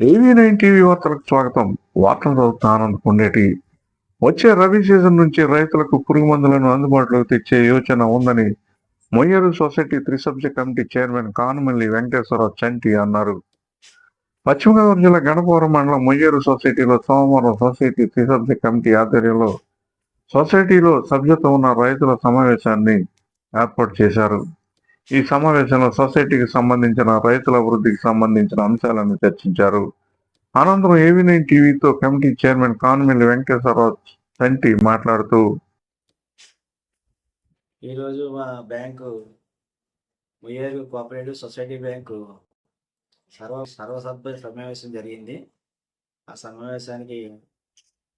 ఏవీ nine TV వార్తలకు స్వాగతం. వార్తలు చదువుతున్న ఆనంద్ కొండేటి వచ్చే రబీ సీజన్ నుంచి రైతులకు పురుగు మందులను అందుబాటులోకి తెచ్చే యోచన ఉందని మొయ్యరు సొసైటీ త్రిసభ్య కమిటీ చైర్మన్ కానుమల్లి వెంకటేశ్వరరావు చంటి అన్నారు. పశ్చిమ గోదావరి జిల్లా గణపవరం మండలం మొయ్యరు సొసైటీలో సోమవారం సొసైటీ త్రిసభ్య కమిటీ ఆధ్వర్యంలో సొసైటీలో సభ్యత ఉన్న రైతుల సమావేశాన్ని ఏర్పాటు చేశారు. ఈ సమావేశంలో సొసైటీకి సంబంధించిన రైతుల అభివృద్ధికి సంబంధించిన అంశాలను చర్చించారు. అనంతరం ఏవీ నైన్ టీవీతో కమిటీ చైర్మన్ కాన్మిల్లి వెంకటేశ్వరరావు తంటి మాట్లాడుతూ ఈరోజు మా bank Muyyeru cooperative society bank సర్వ సర్వసభ్య సమావేశం జరిగింది. ఆ సమావేశానికి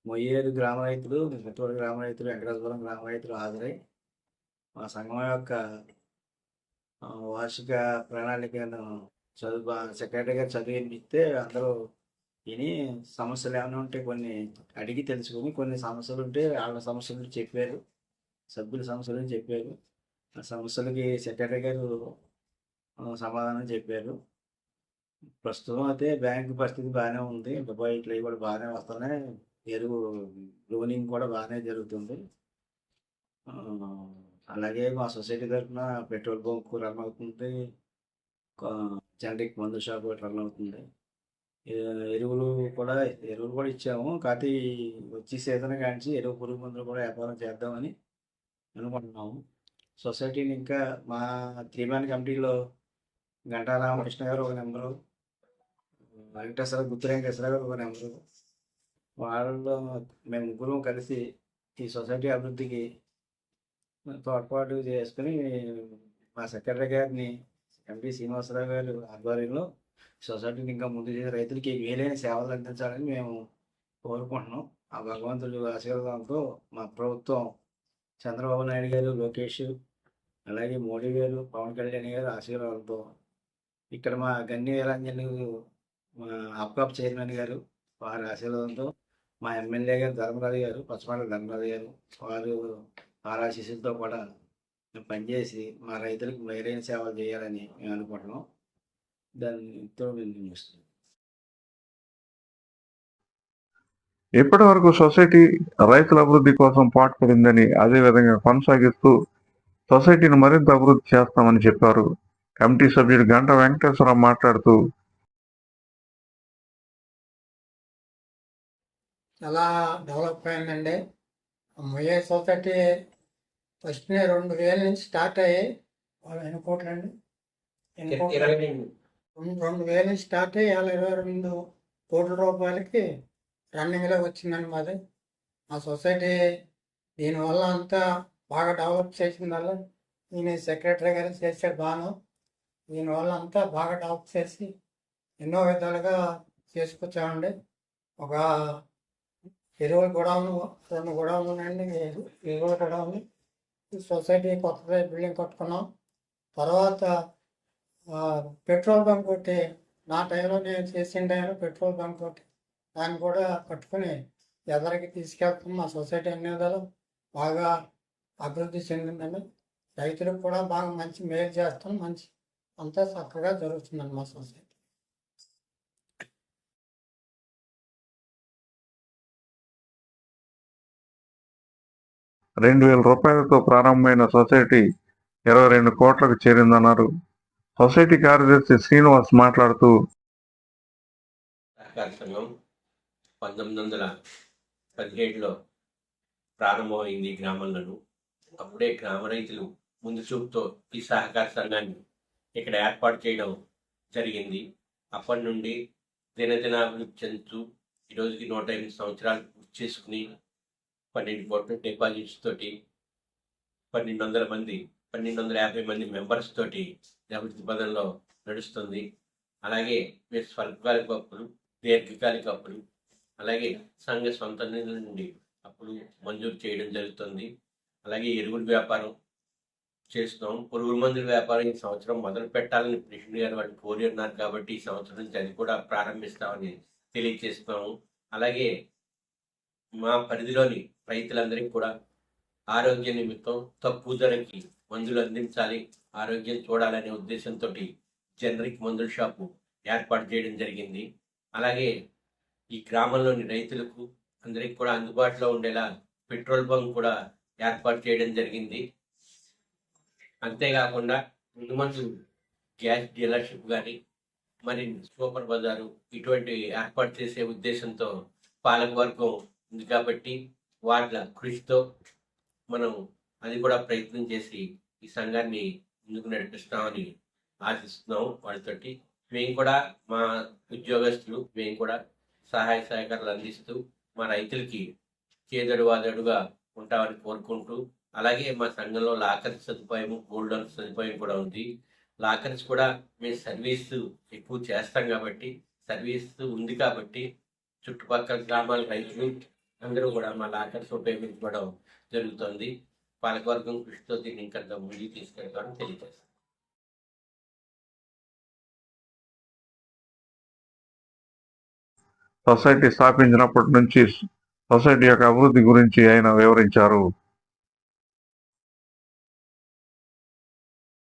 మొయ్యేరు గ్రామ రైతులు మిట్టూరు గ్రామ రైతులు వెంకటేశ్వరం గ్రామ రైతులు హాజరై మా సంఘం యొక్క వార్షిక ప్రణాళికను చదువు సెక్రటరీగా గారు చదివి వినిపిస్తే అందరూ విని సమస్యలు ఏమైనా ఉంటే కొన్ని అడిగి తెలుసుకొని కొన్ని సమస్యలు ఉంటే వాళ్ళ సమస్యలు చెప్పారు. సభ్యుల సమస్యలు చెప్పారు. ఆ సమస్యలకి సెక్రటరీ గారు సమాధానం చెప్పారు. ప్రస్తుతం అయితే బ్యాంకు పరిస్థితి బాగానే ఉంది. డిపాజిట్లు అవి కూడా బాగానే వస్తున్నాయి. ఎరువు లోనింగ్ కూడా బాగానే జరుగుతుంది. అలాగే మా సొసైటీ తరఫున పెట్రోల్ బంక్ రన్ అవుతుంది. జనరిక్ మందు షాప్ రన్ అవుతుంది. ఎరువులు కూడా ఎరువులు కూడా ఇచ్చాము. కాకపోతే వచ్చి వచ్చే సీజన్ కాంచి ఎరువు పురుగు మందులు కూడా వ్యాపారం చేద్దామని అనుకుంటున్నాము. సొసైటీని ఇంకా మా త్రీ మ్యాన్ కమిటీలో గంటా రామకృష్ణ గారు ఒక నెంబరు వెంకటేశ్వర గుత్తి వెంకటేశ్వర గారు ఒక నెంబరు. వాళ్ళలో మేము ముగ్గురం కలిసి ఈ సొసైటీ అభివృద్ధికి తోడ్పాటు చేసుకుని మా సెక్రటరీ గారిని ఎంపీ శ్రీనివాసరావు గారు ఆధ్వర్యంలో సొసైటీని ఇంకా ముందు చేసి రైతులకి వీలైన సేవలు అందించాలని మేము కోరుకుంటున్నాం. ఆ భగవంతుడు ఆశీర్వాదంతో మా ప్రభుత్వం చంద్రబాబు నాయుడు గారు లోకేష్ అలాగే మోడీ గారు పవన్ కళ్యాణ్ గారు ఆశీర్వాదంతో ఇక్కడ మా గన్ని వీరాంజన్ మా అప్కాప్ చైర్మన్ గారు వారి ఆశీర్వాదంతో మా ఎమ్మెల్యే గారు ధర్మరాజు గారు పచ్చమాడ ధర్మరాజు గారు వారు వారి ఆశీస్సులతో కూడా మేము పనిచేసి మా రైతులకు మెరుగైన సేవలు చేయాలని మేము అనుకుంటున్నాం. దానితో మేము ముగిస్తున్నాం. ఇప్పటి వరకు సొసైటీ రైతుల అభివృద్ధి కోసం పాటుపడిందని అదే విధంగా కొనసాగిస్తూ సొసైటీని మరింత అభివృద్ధి చేస్తామని చెప్పారు. కమిటీ సభ్యుడు గంట వెంకటేశ్వరరావు మాట్లాడుతూ చాలా డెవలప్ అయిందండి. మొయ్య సొసైటీ ఫస్ట్ రెండు వేల నుంచి స్టార్ట్ అయ్యి వాళ్ళు ఎన్ని కోట్లు అండి? ఎన్ని కోట్లు? రెండు. వేల నుంచి స్టార్ట్ అయ్యి ఇవాళ ఇరవై రెండు కోట్ల రూపాయలకి రన్నింగ్లో వచ్చిందండి మాది. మా సొసైటీ దీనివల్ల అంతా బాగా డెవలప్ చేసిందల్ల. ఈయన సెక్రటరీ గారు చేసాడు బాను. దీనివల్ల అంతా బాగా డెవలప్ చేసి ఎన్నో విధాలుగా చేసుకొచ్చామండి. ఒక ఎరువుల గొడవలు రెండు గొడవలు ఉన్నాయండి ఎరు- ఎరువుల గొడవలు సొసైటీ కొత్తగా బిల్డింగ్ కట్టుకున్నాం. తర్వాత పెట్రోల్ బంక్ ఒకటి నా టైంలో నేను చేసిన టైంలో పెట్రోల్ బంక్ ఒకటి దాన్ని కూడా కట్టుకుని ఎదరికి తీసుకెళ్తాం మా సొసైటీ అన్ని బాగా అభివృద్ధి చెందిందండి. రైతులకు కూడా బాగా మంచి మేలు చేస్తాం. మంచి అంతా చక్కగా జరుగుతుందండి మా సొసైటీ. రెండు వేల రూపాయలతో ప్రారంభమైన సొసైటీ ఇరవై రెండు కోట్లకు చేరిందన్నారు. సొసైటీ కార్యదర్శి శ్రీనివాస్ మాట్లాడుతూ సహకార సంఘం పంతొమ్మిది వందల పదిహేడులో ప్రారంభమైంది ఈ గ్రామంలో అప్పుడే గ్రామ రైతులు ముందు చూపుతో ఈ సహకార సంఘాన్ని ఇక్కడ ఏర్పాటు చేయడం జరిగింది. అప్పటి నుండి దినదినాభివృద్ధి చెందుతూ ఈ రోజుకి నూట ఎనిమిది సంవత్సరాలు పూర్తి చేసుకుని పన్నెండు కోట్ల డిపాజిట్స్ తోటి పన్నెండు వందల మంది పన్నెండు వందల యాభై మంది మెంబర్స్ తోటి అభివృద్ధి పదంలో నడుస్తుంది. అలాగే మీరు స్వల్పకాలిక అప్పులు దీర్ఘకాలిక అప్పులు అలాగే సంఘ సొంత నిధుల నుండి అప్పులు మంజూరు చేయడం జరుగుతుంది. అలాగే ఎరువుల వ్యాపారం చేస్తున్నాం. పురుగుల మందుల వ్యాపారం ఈ సంవత్సరం మొదలు పెట్టాలని కృష్ణ గారు వాళ్ళు కోరి ఉన్నారు కాబట్టి ఈ సంవత్సరం నుంచి అది కూడా ప్రారంభిస్తామని తెలియజేస్తున్నాము. అలాగే మా పరిధిలోని రైతులందరికీ కూడా ఆరోగ్య నిమిత్తం తక్కువ ధరకి మందులు అందించాలి ఆరోగ్యం చూడాలనే ఉద్దేశంతో జనరిక్ మందుల షాపు ఏర్పాటు చేయడం జరిగింది. అలాగే ఈ గ్రామంలోని రైతులకు అందరికి కూడా అందుబాటులో ఉండేలా పెట్రోల్ బంక్ కూడా ఏర్పాటు చేయడం జరిగింది. అంతేకాకుండా ముందు మందు గ్యాస్ డీలర్షిప్ కానీ మరి సూపర్ బజారు ఇటువంటి ఏర్పాటు చేసే ఉద్దేశంతో పాలకవర్గం ఉంది కాబట్టి వాళ్ళ కృషితో మనం అది కూడా ప్రయత్నం చేసి ఈ సంఘాన్ని ముందుకు నడిపిస్తామని ఆశిస్తున్నాం వాళ్ళతోటి మేము కూడా మా ఉద్యోగస్తులు మేము కూడా సహాయ సహకారాలు అందిస్తూ మా రైతులకి చేదడు వాదడుగా ఉంటామని కోరుకుంటూ అలాగే మా సంఘంలో లాకర్స్ సదుపాయం గోల్డ్ లోన్ సదుపాయం కూడా ఉంది. లాకర్స్ కూడా మేము సర్వీస్ ఎక్కువ చేస్తాం కాబట్టి సర్వీస్ ఉంది కాబట్టి చుట్టుపక్కల గ్రామాల రైతులు అందరూ కూడా మా లాకర్స్ ఉపయోగించుకోవడం జరుగుతుంది. పాలకవర్గం కృషితో దీన్ని ఇంకా ముందుకు తీసుకెళ్తామని తెలియజేస్తాం సొసైటీ స్థాపించినప్పటి నుంచి సొసైటీ యొక్క అభివృద్ధి గురించి ఆయన వివరించారు.